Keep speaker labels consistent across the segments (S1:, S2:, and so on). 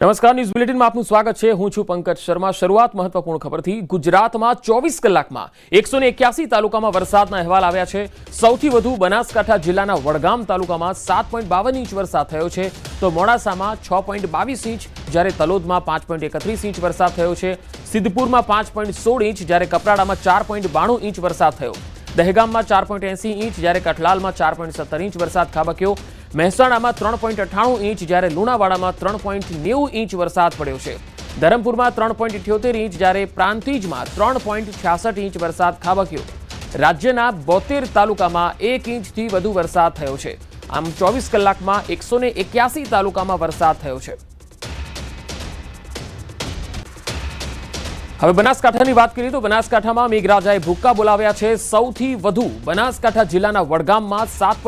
S1: નમસ્કાર, ન્યૂઝ બુલેટિનમાં આપનું સ્વાગત છે. હું છું પંકજ શર્મા. શરૂઆત મહત્વપૂર્ણ ખબરથી ગુજરાતમાં ચોવીસ કલાકમાં એકસો તાલુકામાં વરસાદના અહેવાલ આવ્યા છે. સૌથી વધુ બનાસકાંઠા જિલ્લાના વડગામ તાલુકામાં સાત ઇંચ વરસાદ થયો છે. તો મોડાસામાં છ ઇંચ, જ્યારે તલોદમાં પાંચ ઇંચ વરસાદ થયો છે. સિદ્ધપુરમાં પાંચ ઇંચ, જ્યારે કપરાડામાં ચાર ઇંચ વરસાદ થયો. દહેગામમાં ચાર ઇંચ, જ્યારે કઠલાલમાં ચાર ઇંચ વરસાદ ખાબક્યો. મહેસાણામાં ત્રણ પોઈન્ટ અઠ્ઠાણું ઇંચ, જ્યારે લુણાવાડામાં ત્રણ પોઈન્ટ નેવું ઇંચ વરસાદ પડ્યો છે. ધરમપુરમાં ત્રણ પોઈન્ટ ઇઠ્યોતેર ઇંચ, જ્યારે પ્રાંતિજમાં ત્રણ પોઈન્ટ છ્યાસઠ ઇંચ વરસાદ ખાબક્યો. રાજ્યના બોતેર તાલુકામાં એક ઇંચથી વધુ વરસાદ થયો છે. આમ ચોવીસ કલાકમાં એકસો એક્યાસી તાલુકામાં વરસાદ થયો છે. હવે બનાસકાંઠાની વાત કરીએ તો બનાસકાંઠામાં મેઘરાજાએ ભૂક્કા બોલાવ્યા છે. સૌથી વધુ બનાસકાંઠા જિલ્લાના વડગામમાં સાત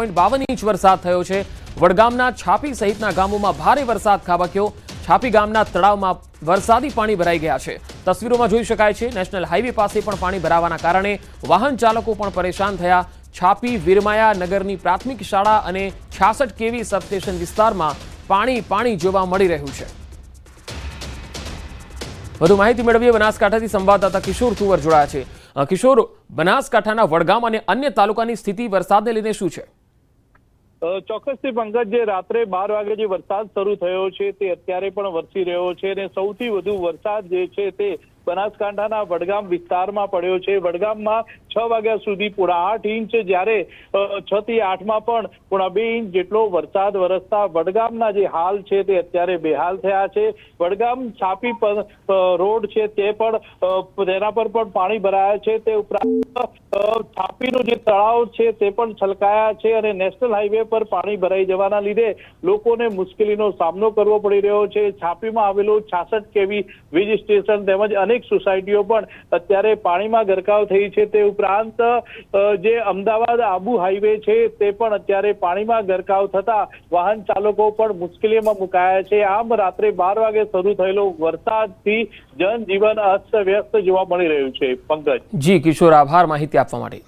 S1: ઇંચ વરસાદ થયો છે. વડગામના છાપી સહિતના ગામોમાં ભારે વરસાદ ખાબક્યો. છાપી ગામના તળાવમાં વરસાદી પાણી ભરાઈ ગયા છે. તસવીરોમાં જોઈ શકાય છે, નેશનલ હાઈવે પાસે પણ પાણી ભરાવાના કારણે વાહન ચાલકો પણ પરેશાન થયા. છાપી વીરમાયા નગરની પ્રાથમિક શાળા અને છાસઠ કેવી સબસ્ટેશન વિસ્તારમાં પાણી પાણી જોવા મળી રહ્યું છે. વધુ માહિતી મેળવીએ બનાસકાંઠાથી સંવાદદાતા કિશોર કુંવર જોડાયા છે. કિશોર, બનાસકાંઠાના વડગામ અને અન્ય તાલુકાની સ્થિતિ વરસાદને લઈને શું છે?
S2: ચોક્કસથી પંકજ, જે રાત્રે બાર વાગે જે વરસાદ શરૂ થયો છે, તે અત્યારે પણ વરસી રહ્યો છે અને સૌથી વધુ વરસાદ જે છે તે બનાસકાંઠાના વડગામ વિસ્તારમાં પડ્યો છે. વડગામમાં છ વાગ્યા સુધી પૂરા આઠ ઇંચ જ્યારે છ થી આઠમાં પણ પૂરા બે ઇંચ જેટલો વરસાદ વરસતા વડગામના જે હાલ છે તે અત્યારે બેહાલ થયા છે. વડગામ છાપી રોડ છે તે પણ તેના પર પણ પાણી ભરાયા છે. તે ઉપરાંત છાપીનું જે તળાવ છે તે પણ છલકાયા છે અને નેશનલ હાઈવે પર પાણી ભરાઈ જવાના લીધે લોકોને મુશ્કેલીનો સામનો કરવો પડી રહ્યો છે. છાપીમાં આવેલું છાસઠ કેવી વીજ સ્ટેશન તેમજ અનેક સોસાયટીઓ પણ અત્યારે પાણીમાં ગરકાવ થઈ છે. તે ઉપરાંત જે અમદાવાદ આબુ હાઈવે છે, તે પણ અત્યારે પાણીમાં ગરકાવ થતા વાહન ચાલકો પણ મુશ્કેલીમાં મુકાયા છે. આમ રાત્રે બાર વાગે શરૂ થયેલો વરસાદથી જનજીવન અસ્તવ્યસ્ત જોવા મળી રહ્યું છે. પંકજ.
S1: જી, કિશોર, આભાર માહિતી આપવા માટે.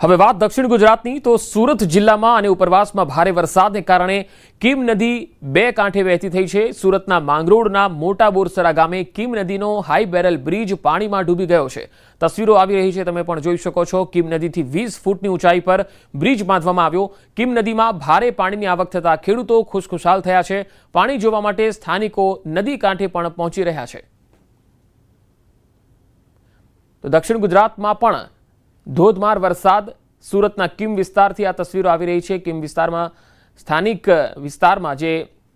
S1: હવે વાત દક્ષિણ ગુજરાતની, તો સુરત જિલ્લામાં અને ઉપરવાસમાં ભારે વરસાદને કારણે કીમ નદી બે કાંઠે વહેતી થઈ છે. સુરતના માંગરોળના મોટા બોરસરા ગામે કીમ નદીનો હાઈ બેરલ બ્રિજ પાણીમાં ડૂબી ગયો છે. તસવીરો આવી રહી છે, તમે પણ જોઈ શકો છો. કીમ નદીથી વીસ ફૂટની ઊંચાઈ પર બ્રિજ બાંધવામાં આવ્યો. કીમ નદીમાં ભારે પાણીની આવક થતાં ખેડૂતો ખુશખુશાલ થયા છે. પાણી જોવા માટે સ્થાનિકો નદી કાંઠે પણ પહોંચી રહ્યા છે. તો દક્ષિણ ગુજરાતમાં પણ ધોધમાર વરસાદ સુરતના કિમ વિસ્તારથી આ તસવીરો આવી રહી છે. કિમ વિસ્તારમાં, સ્થાનિક વિસ્તારમાં જે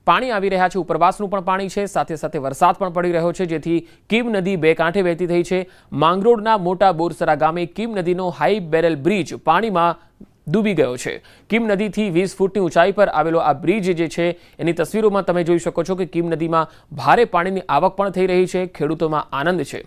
S1: પાણી આવી રહ્યા છે, ઉપરવાસનું પણ પાણી છે, સાથે સાથે વરસાદ પણ પડી રહ્યો છે, જેથી કિમ નદી બે કાંઠે વહેતી થઈ છે. માંગરોળના મોટા બોરસરા ગામે કિમ નદીનો હાઈ બેરલ બ્રિજ પાણીમાં ડૂબી ગયો છે. કિમ નદીથી વીસ ફૂટની ઊંચાઈ પર આવેલો આ બ્રિજ જે છે, એની તસવીરોમાં તમે જોઈ શકો છો કે કિમ નદીમાં ભારે પાણીની આવક પણ થઈ રહી છે. ખેડૂતોમાં આનંદ છે.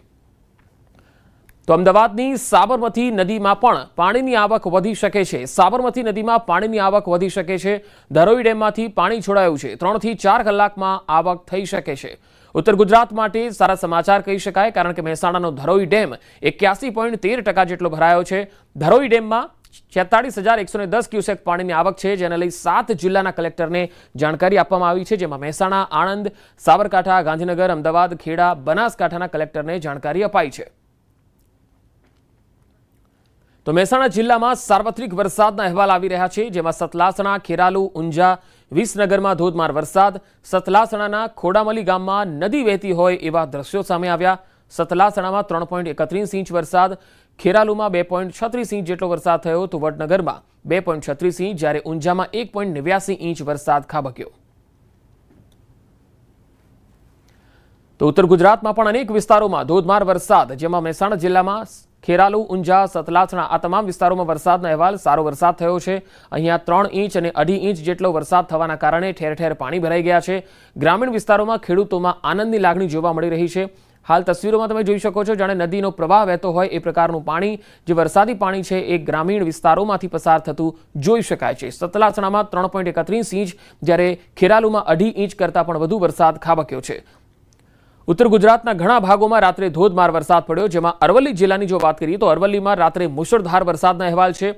S1: તો અમદાવાદની સાબરમતી નદીમાં પણ પાણીની આવક વધી શકે છે. સાબરમતી નદીમાં પાણીની આવક વધી શકે છે. ધરોઈ ડેમમાંથી પાણી છોડાયું છે. ત્રણથી ચાર કલાકમાં આવક થઈ શકે છે. ઉત્તર ગુજરાત માટે સારા સમાચાર કહી શકાય, કારણ કે મહેસાણાનો ધરોઈ ડેમ એક્યાસી પોઈન્ટ તેર ટકા જેટલો ભરાયો છે. ધરોઈ ડેમમાં છેતાળીસ હજાર એકસો દસ ક્યુસેક પાણીની આવક છે, જેને લઈ સાત જિલ્લાના કલેક્ટરને જાણકારી આપવામાં આવી છે. જેમાં મહેસાણા, આણંદ, સાબરકાંઠા, ગાંધીનગર, અમદાવાદ, ખેડા, બનાસકાંઠાના કલેક્ટરને જાણકારી અપાઈ છે. તો મહેસાણા જિલ્લામાં સાર્વત્રિક વરસાદના અહેવાલ આવી રહ્યા છે, જેમાં સતલાસણા, ખેરાલુ, ઊંઝા, વિસનગરમાં ધોધમાર વરસાદ, સતલાસણાના ખોડામલી ગામમાં નદી વહેતી હોય એવા દ્રશ્યો સામે આવ્યા. સતલાસણામાં ત્રણ પોઈન્ટ એકત્રીસ ઇંચ વરસાદ, ખેરાલુમાં બે પોઈન્ટ છત્રીસ ઇંચ જેટલો વરસાદ થયો તો વડનગરમાં બે પોઈન્ટ છત્રીસ ઇંચ, જ્યારે ઊંઝામાં એક પોઈન્ટ નેવ્યાસી ઇંચ વરસાદ ખાબક્યો. તો ઉત્તર ગુજરાતમાં પણ અનેક વિસ્તારોમાં ધોધમાર વરસાદ, જેમાં મહેસાણા જિલ્લામાં ખેરાલુ, ઊંઝા સતલાસણા આ તમામ વિસ્તારોમાં વરસાદનો અહેવાલ સારો વરસાદ થયો છે. અહીંયા ત્રણ ઇંચ અને અઢી ઇંચ જેટલો વરસાદ થવાના કારણે ઠેર ઠેર પાણી ભરાઈ ગયા છે. ગ્રામીણ વિસ્તારોમાં ખેડૂતોમાં આનંદની લાગણી જોવા મળી રહી છે. હાલ તસવીરોમાં તમે જોઈ શકો છો, જાણે નદીનો પ્રવાહ વહેતો હોય એ પ્રકારનું પાણી, જે વરસાદી પાણી છે, એ ગ્રામીણ વિસ્તારોમાંથી પસાર થતું જોઈ શકાય છે. સતલાસણામાં ત્રણ પોઈન્ટ એકત્રીસ ઇંચ, જ્યારે ખેરાલુમાં અઢી ઇંચ કરતાં પણ વધુ વરસાદ ખાબક્યો છે. ઉત્તર ગુજરાતના ઘણા ભાગોમાં રાત્રે ધોધમાર વરસાદ પડ્યો, જેમાં અરવલ્લી જિલ્લાની જો વાત કરીએ તો અરવલ્લીમાં રાત્રે મુશળધાર વરસાદના અહેવાલ છે.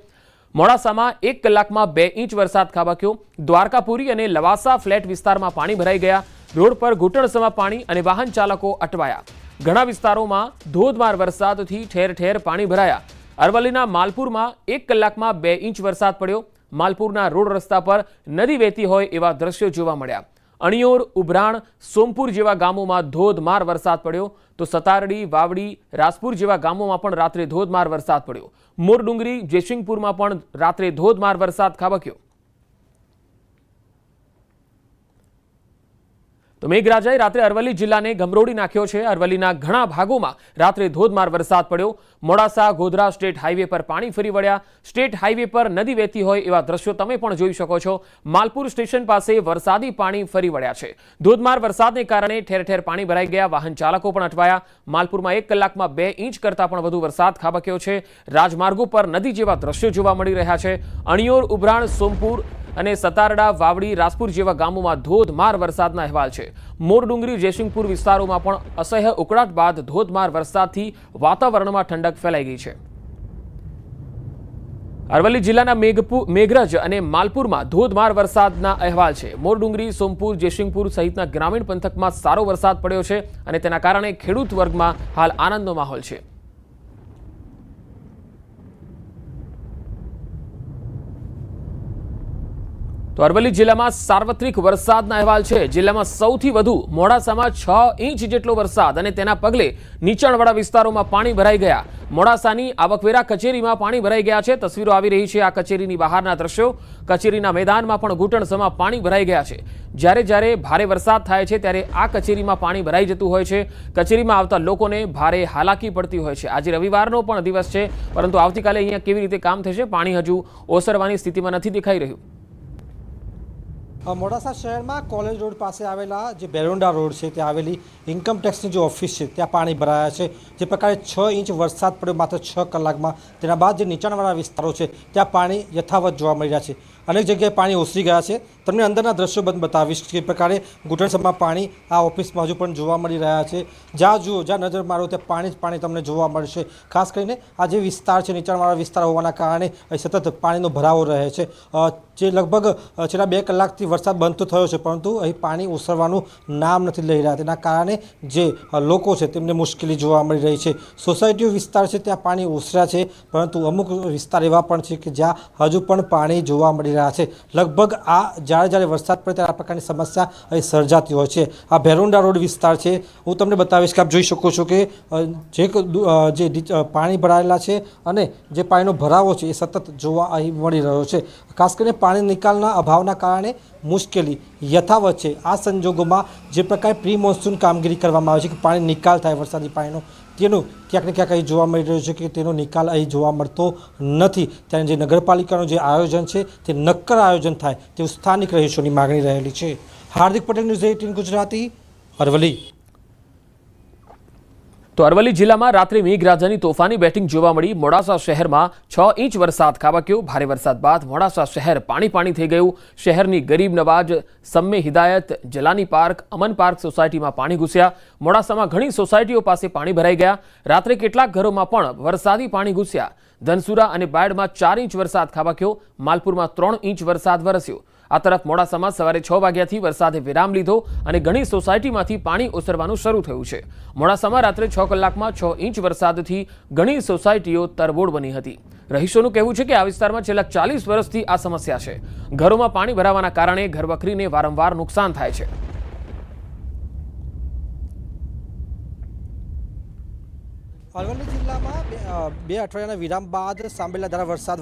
S1: મોડાસામાં એક કલાકમાં બે ઇંચ વરસાદ ખાબક્યો. દ્વારકાપુરી અને લવાસા ફ્લેટ વિસ્તારમાં પાણી ભરાઈ ગયા. રોડ પર ઘૂંટણસમાં પાણી અને વાહન ચાલકો અટવાયા. ઘણા વિસ્તારોમાં ધોધમાર વરસાદથી ઠેર ઠેર પાણી ભરાયા. અરવલ્લીના માલપુરમાં એક કલાકમાં બે ઇંચ વરસાદ પડ્યો. માલપુરના રોડ રસ્તા પર નદી વહેતી હોય એવા દ્રશ્યો જોવા મળ્યા. અણિયોર, ઉભરાણ, સોમપુર જેવા ગામોમાં ધોધમાર વરસાદ પડ્યો. તો સતારડી, વાવડી રાસપુર જેવા ગામોમાં પણ રાત્રે ધોધમાર વરસાદ પડ્યો. મોરડુંગરી જેસિંગપુરમાં પણ રાત્રે ધોધમાર વરસાદ ખાબક્યો. તો મેઘરાજાએ રાત્રે અરવલ્લી જિલ્લાને ગમરોડી નાખ્યો છે. અરવલ્લીના ઘણા ભાગોમાં રાત્રે ધોધમાર વરસાદ પડ્યો. મોડાસા, ગોધરા સ્ટેટ હાઈવે પર પાણી ફરી વળ્યા. સ્ટેટ હાઈવે પર નદી વહેતી હોય એવા દ્રશ્યો તમે પણ જોઈ શકો છો. માલપુર સ્ટેશન પાસે વરસાદી પાણી ફરી વળ્યા છે. ધોધમાર વરસાદને કારણે ઠેર ઠેર પાણી ભરાઈ ગયા. વાહન ચાલકો પણ અટવાયા. માલપુરમાં એક કલાકમાં બે ઇંચ કરતાં પણ વધુ વરસાદ ખાબક્યો છે. રાજમાર્ગો પર નદી જેવા દ્રશ્યો જોવા મળી રહ્યા છે. અણિયોર, ઉભરાણ, સોમપુર અને સતારડા, વાવડી રાસપુર જેવા ગામોમાં ધોધમાર વરસાદના અહેવાલ છે. મોરડુંગરી, જયસિંહપુર વિસ્તારોમાં પણ અસહ્ય ઉકળાટ બાદ ધોધમાર વરસાદથી વાતાવરણમાં ઠંડક ફેલાઈ ગઈ છે. અરવલ્લી જિલ્લાના મેઘપુર મેઘરજ અને માલપુરમાં ધોધમાર વરસાદના અહેવાલ છે. મોરડુંગરી, સોમપુર, જયસિંહપુર સહિતના ગ્રામીણ પંથકમાં સારો વરસાદ પડ્યો છે અને તેના કારણે ખેડૂત વર્ગમાં હાલ આનંદનો માહોલ છે. તો અરવલ્લી જિલ્લામાં સાર્વત્રિક વરસાદના અહેવાલ છે. જિલ્લામાં સૌથી વધુ મોડાસામાં છ ઇંચ જેટલો વરસાદ અને તેના પગલે નીચાણવાળા વિસ્તારોમાં પાણી ભરાઈ ગયા. મોડાસાની આવકવેરા કચેરીમાં પાણી ભરાઈ ગયા છે. તસવીરો આવી રહી છે આ કચેરીની બહારના દ્રશ્યો. કચેરીના મેદાનમાં પણ ઘૂંટણસમાં પાણી ભરાઈ ગયા છે. જ્યારે જ્યારે ભારે વરસાદ થાય છે ત્યારે આ કચેરીમાં પાણી ભરાઈ જતું હોય છે. કચેરીમાં આવતા લોકોને ભારે હાલાકી પડતી હોય છે. આજે રવિવારનો પણ દિવસ છે, પરંતુ આવતીકાલે અહીંયા કેવી રીતે કામ થશે પાણી હજુ ઓસરવાની સ્થિતિમાં નથી દેખાઈ રહ્યું.
S3: મોડાસા શહેરમાં કોલેજ રોડ પાસે આવેલા જે બેરોંડા રોડ છે, ત્યાં આવેલી ઇન્કમ ટેક્સની જે ઓફિસ છે, ત્યાં પાણી ભરાયા છે. જે પ્રકારે છ ઇંચ વરસાદ પડ્યો માત્ર છ કલાકમાં. તેના બાદ જે નીચાણવાળા વિસ્તારો છે, ત્યાં પાણી યથાવત જોવા મળી રહ્યા છે. અનેક જગ્યાએ પાણી ઓસરી ગયા છે. તમને અંદરના દ્રશ્યો બંધ બતાવીશ કે પ્રકારે ઘૂંટણસમાં પાણી આ ઓફિસમાં હજુ પણ જોવા મળી રહ્યા છે. જ્યાં જુઓ, જ્યાં નજર મારો ત્યાં પાણી જ પાણી તમને જોવા મળશે. ખાસ કરીને આ જે વિસ્તાર છે, નીચાણવાળા વિસ્તાર હોવાના કારણે સતત પાણીનો ભરાવો રહે છે. જે લગભગ છેલ્લા બે કલાકથી વરસાદ બંધ તો થયો છે, પરંતુ અહીં પાણી ઓસરવાનું નામ નથી લઈ રહ્યા. તેના કારણે જે લોકો છે તેમને મુશ્કેલી જોવા મળી રહી છે. સોસાયટીઓ વિસ્તાર છે, ત્યાં પાણી ઓસર્યા છે, પરંતુ અમુક વિસ્તાર એવા પણ છે કે જ્યાં હજુ પણ પાણી જોવા મળી રહ્યા છે. લગભગ આ જ્યારે જ્યારે વરસાદ પડે ત્યારે આ પ્રકારની સમસ્યા અહીં સર્જાતી હોય છે. આ ભેરુંડા રોડ વિસ્તાર છે. હું તમને બતાવીશ કે આપ જોઈ શકો છો કે જે જે પાણી ભરાયેલા છે અને જે પાણીનો ભરાવો છે એ સતત જોવા અહીં મળી રહ્યો છે. ખાસ કરીને પાણી નિકાલના અભાવના કારણે મુશ્કેલી યથાવત છે. આ સંજોગોમાં જે પ્રકારે પ્રી મોન્સૂન કામગીરી કરવામાં આવે છે કે પાણી નિકાલ થાય વરસાદી પાણીનો તેનું ક્યાંક ને ક્યાંક અહીં જોવા મળી રહ્યું છે કે તેનો નિકાલ અહીં જોવા મળતો નથી. ત્યારે જે નગરપાલિકાનું જે આયોજન છે, તે નક્કર આયોજન થાય તેવું સ્થાનિક રહીશોની માગણી રહેલી છે. Hardik Patel news eighteen Gujarati Aravalli.
S1: તો અરવલ્લી જિલ્લામાં રાત્રે મેઘરાજાની તોફાની બેટિંગ જોવા મળી. મોડાસા શહેરમાં છ ઇંચ વરસાદ ખાબક્યો. ભારે વરસાદ બાદ મોડાસા શહેર પાણી પાણી થઈ ગયું. શહેરની ગરીબ નવાજ, સમ્મે હિદાયત, જલાની પાર્ક, અમન પાર્ક સોસાયટીમાં પાણી ઘૂસ્યા. મોડાસામાં ઘણી સોસાયટીઓ પાસે પાણી ભરાઈ ગયા. રાત્રે કેટલાક ઘરોમાં પણ વરસાદી પાણી ઘૂસ્યા. ધનસુરા અને બાયડમાં ચાર ઇંચ વરસાદ ખાબક્યો. માલપુરમાં ત્રણ ઇંચ વરસાદ વરસ્યો. આ તરફ મોડાસામાં સવારે છ વાગ્યાથી વરસાદે વિરામ લીધો અને ઘણી સોસાયટીમાંથી પાણી ઓસરવાનું શરૂ થયું છે. મોડાસામાં રાત્રે છ કલાકમાં છ ઇંચ વરસાદથી ઘણી સોસાયટીઓ તરબોળ બની હતી. રહીશોનું કહેવું છે કે આ વિસ્તારમાં છેલ્લા ચાલીસ વર્ષથી આ સમસ્યા છે. ઘરોમાં પાણી ભરાવાના કારણે ઘરવખરીને વારંવાર નુકસાન થાય છે.
S3: અરવલ્લી જિલ્લામાં બે- અઠવાડિયાના વિરામ બાદ સાંભળેલા ધારા વરસાદ